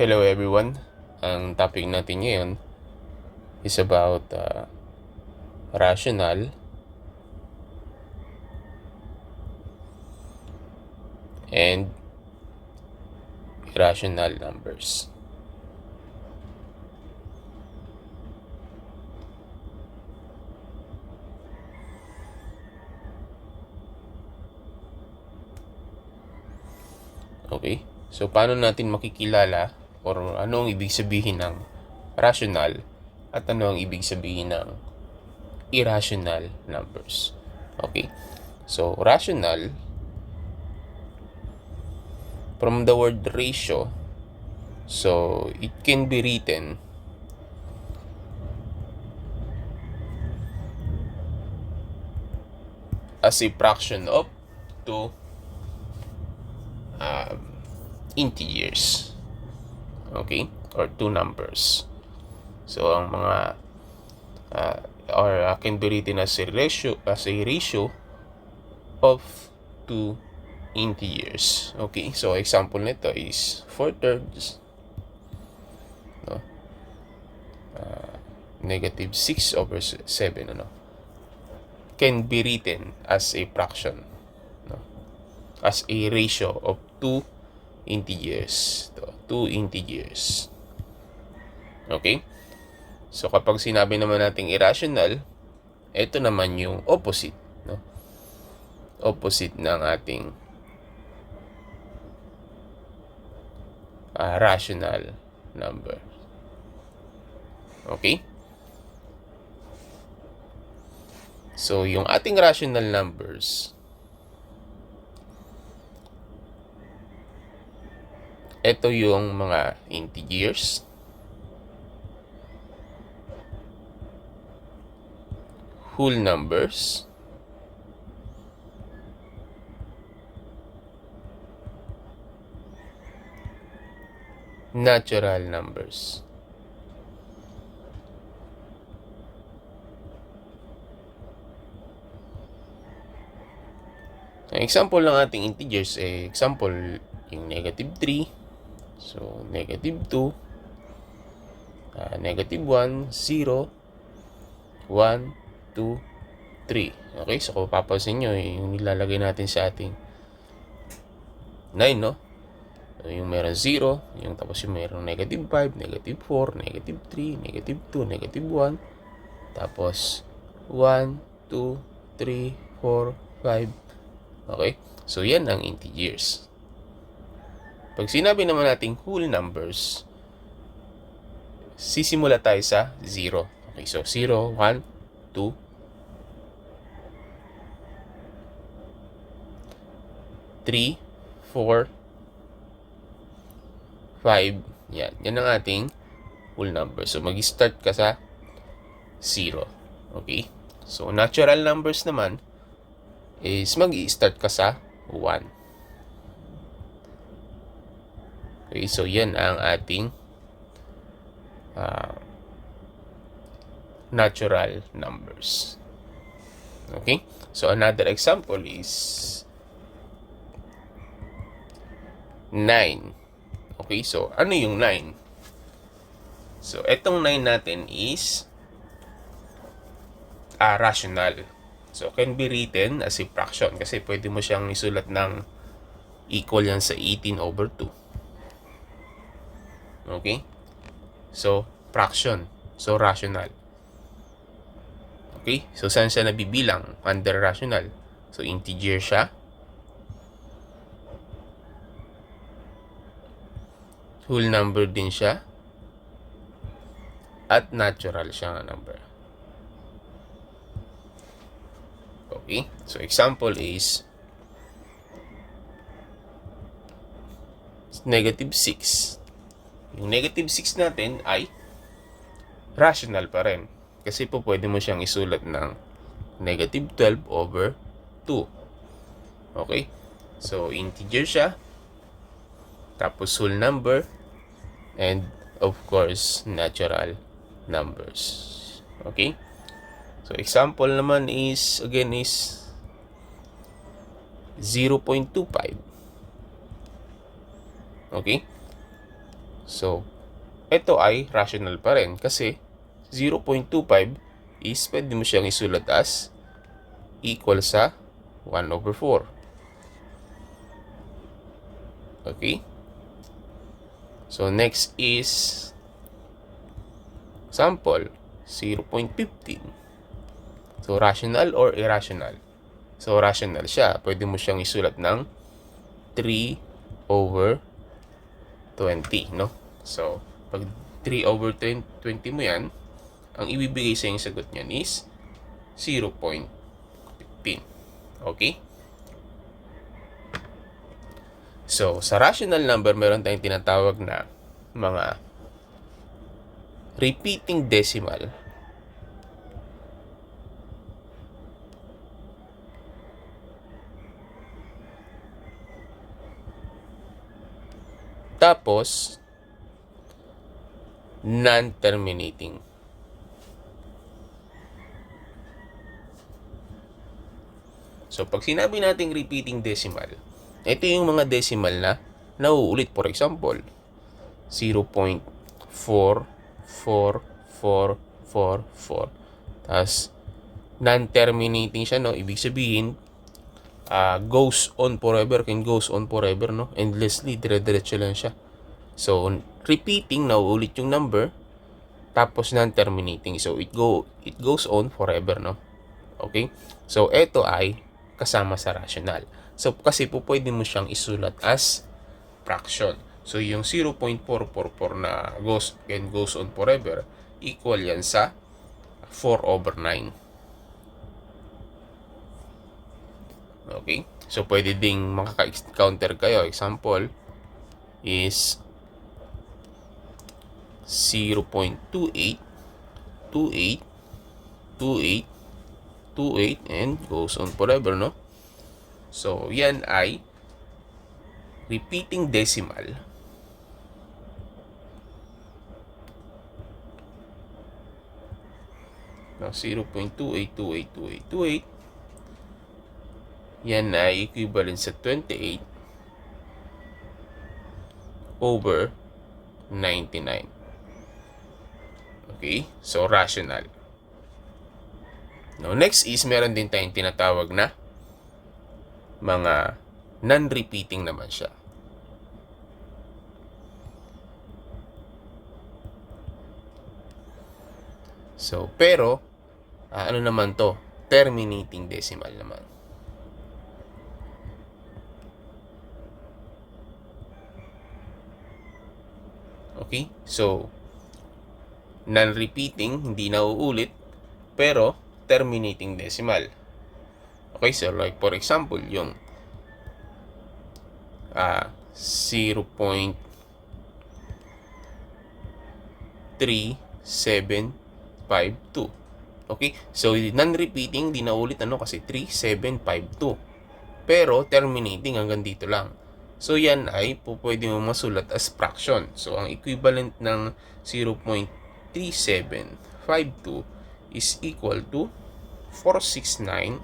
Hello everyone. Ang topic natin ngayon is about uh, rational and irrational numbers. Okay? So, paano natin makikilala or ano ang ibig sabihin ng rational at ano ang ibig sabihin ng irrational numbers. Okay? So, rational from the word ratio so it can be written as a fraction of two um, integers okay? Or two numbers. So ang mga uh, or uh, can be written as a ratio as a ratio of two integers okay? So example nito is 4 thirds no? Uh, negative 6 over 7 ano? Can be written as a fraction no? As a ratio of two integers to two integers okay so kapag sinabi naman nating irrational ito naman yung opposite no opposite ng ating uh, rational number. Okay? So, yung ating rational numbers, ito yung mga integers, whole numbers, natural numbers. Example ng ating integers, eh, example, yung negative 3, so negative 2, uh, negative 1, 0, 1, 2, 3. Okay, so kung papansin nyo, eh, yung nilalagay natin sa ating 9, no? yung meron 0, yung tapos yung meron negative 5, negative 4, negative 3, negative 2, negative 1, tapos 1, 2, 3, 4, 5. Okay? So, yan ang integers. Pag sinabi naman natin whole numbers, sisimula tayo sa 0. Okay, so 0, 1, 2, 3, 4, 5. Yan. Yan ang ating whole number. So, mag-start ka sa 0. Okay? So, natural numbers naman is mag-start ka sa 1. Okay? So, yan ang ating uh, natural numbers. Okay? So, another example is 9. Okay, so ano yung 9? So, etong 9 natin is uh, rational. So, can be written as a fraction kasi pwede mo siyang isulat ng equal yan sa 18 over 2. Okay? So, fraction. So, rational. Okay? So, saan siya nabibilang? Under rational. So, integer siya. whole number din siya at natural siya nga number. Okay? So, example is negative 6. Yung negative 6 natin ay rational pa rin. Kasi po pwede mo siyang isulat ng negative 12 over 2. Okay? So, integer siya. Tapos whole number and of course natural numbers okay so example naman is again is 0.25 okay So, ito ay rational pa rin kasi 0.25 is pwede mo siyang isulat as equal sa 1 over 4. Okay? So, next is sample 0.15. So, rational or irrational? So, rational siya. Pwede mo siyang isulat ng 3 over 20, no? So, pag 3 over 20, 20 mo yan, ang ibibigay sa yung sagot niyan is 0.15. Okay? So, sa rational number, meron tayong tinatawag na mga repeating decimal. Tapos, non-terminating. So, pag sinabi nating repeating decimal, ito yung mga decimal na nauulit. For example, 0.444444. Tapos, non-terminating siya, no? Ibig sabihin, uh, goes on forever, can goes on forever, no? Endlessly, dire-diretso lang siya. So, repeating, nauulit yung number, tapos non-terminating. So, it go it goes on forever, no? Okay? So, ito ay kasama sa rational. So, kasi po pwede mo siyang isulat as fraction. So, yung 0.444 na goes and goes on forever, equal yan sa 4 over 9. Okay? So, pwede ding makaka-counter kayo. Example is 0.28 28 28 28 and goes on forever, no? So, yan ay repeating decimal. No, 0.28282828 yan ay equivalent sa 28 over 99. Okay? So, rational. Now, next is meron din tayong tinatawag na mga non-repeating naman siya. So, pero, uh, ano naman to? Terminating decimal naman. Okay? So, non-repeating, hindi na uulit, pero terminating decimal. Okay, so like for example, yung uh, 0.3752. Okay? So, non-repeating, di na ulit ano kasi 3752. Pero, terminating hanggang dito lang. So, yan ay pwede mo masulat as fraction. So, ang equivalent ng 0.3752 is equal to 469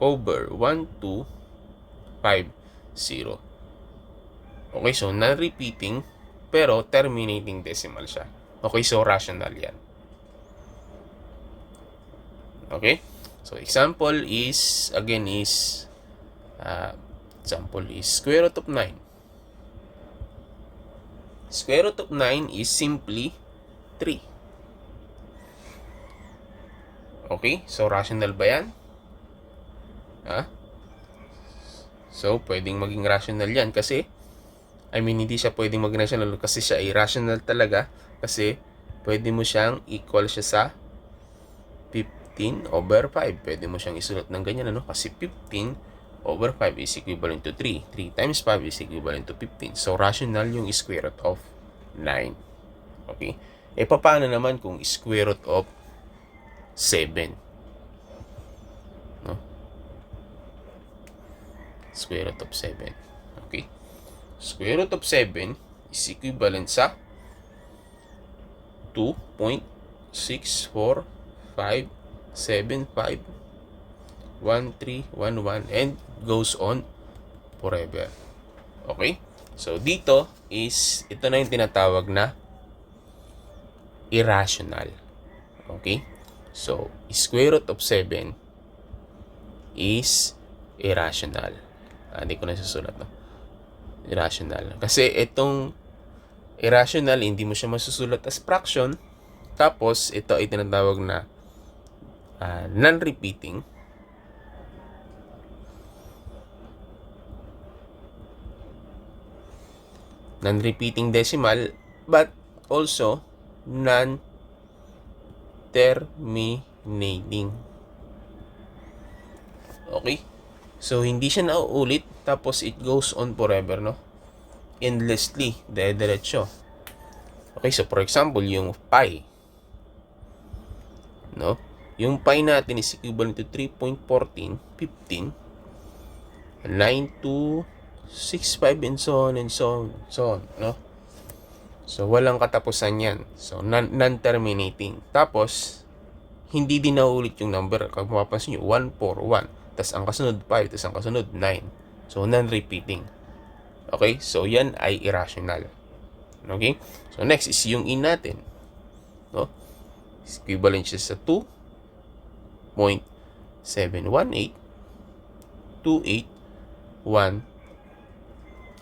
over 1250. Okay, so non-repeating pero terminating decimal siya. Okay, so rational yan. Okay? So example is, again is, uh, example is square root of 9. Square root of 9 is simply 3. Okay? So, rational ba yan? Ha? So, pwedeng maging rational yan kasi I mean, hindi siya pwedeng maging rational kasi siya ay rational talaga kasi pwede mo siyang equal siya sa 15 over 5. Pwede mo siyang isulat ng ganyan, ano? Kasi 15 over 5 is equivalent to 3. 3 times 5 is equivalent to 15. So, rational yung square root of 9. Okay? E, paano naman kung square root of 7? No? Square root of 7. Okay? Square root of 7 is equivalent sa 2.645751 and goes on forever. Okay? So, dito is, ito na yung tinatawag na irrational. Okay? So, square root of 7 is irrational. Ah, hindi ko na susulat, no? Irrational. Kasi itong irrational, hindi mo siya masusulat as fraction. Tapos, ito ay tinatawag na ah, non-repeating. Non-repeating decimal, but also non-terminating. Okay? So, hindi siya nauulit, tapos it goes on forever, no? Endlessly, dire-diretso. Okay, so for example, yung pi. No? Yung pi natin is equivalent to 3.14, 15, 9265 and so on and so on, so on, no? So, walang katapusan yan. So, non- non-terminating. Tapos, hindi din nauulit yung number. Kung mapapansin nyo, 141. Tapos, ang kasunod 5. Tapos, ang kasunod 9. So, non-repeating. Okay? So, yan ay irrational. Okay? So, next is yung in natin. No? Is Equivalent siya sa 2.718 281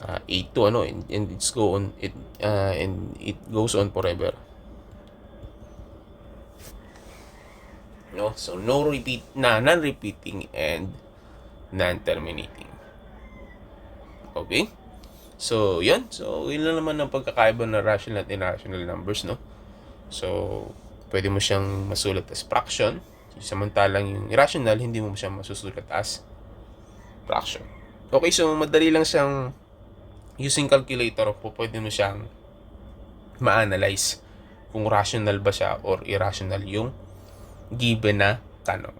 uh, 82 ano and, and it's go on it uh, and it goes on forever. No so no repeat na non-repeating and non-terminating. Okay? So yan so yun lang naman ang pagkakaiba ng rational at irrational numbers no? So pwede mo siyang masulat as fraction. Samantalang yung irrational hindi mo siya masusulat as fraction. Okay so madali lang siyang using calculator po pwede mo siyang ma-analyze kung rational ba siya or irrational yung given na tanong.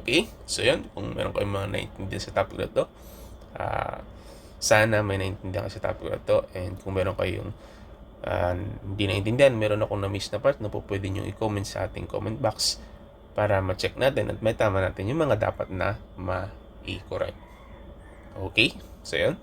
Okay? So, yun. Kung meron kayong mga naiintindihan sa topic na to, ah, sana may naiintindihan kayo sa topic na to. And kung meron kayong ah, hindi naiintindihan, meron akong na-miss na part na po pwede nyo i-comment sa ating comment box para ma-check natin at may tama natin yung mga dapat na ma-i-correct. Okay? So, yun.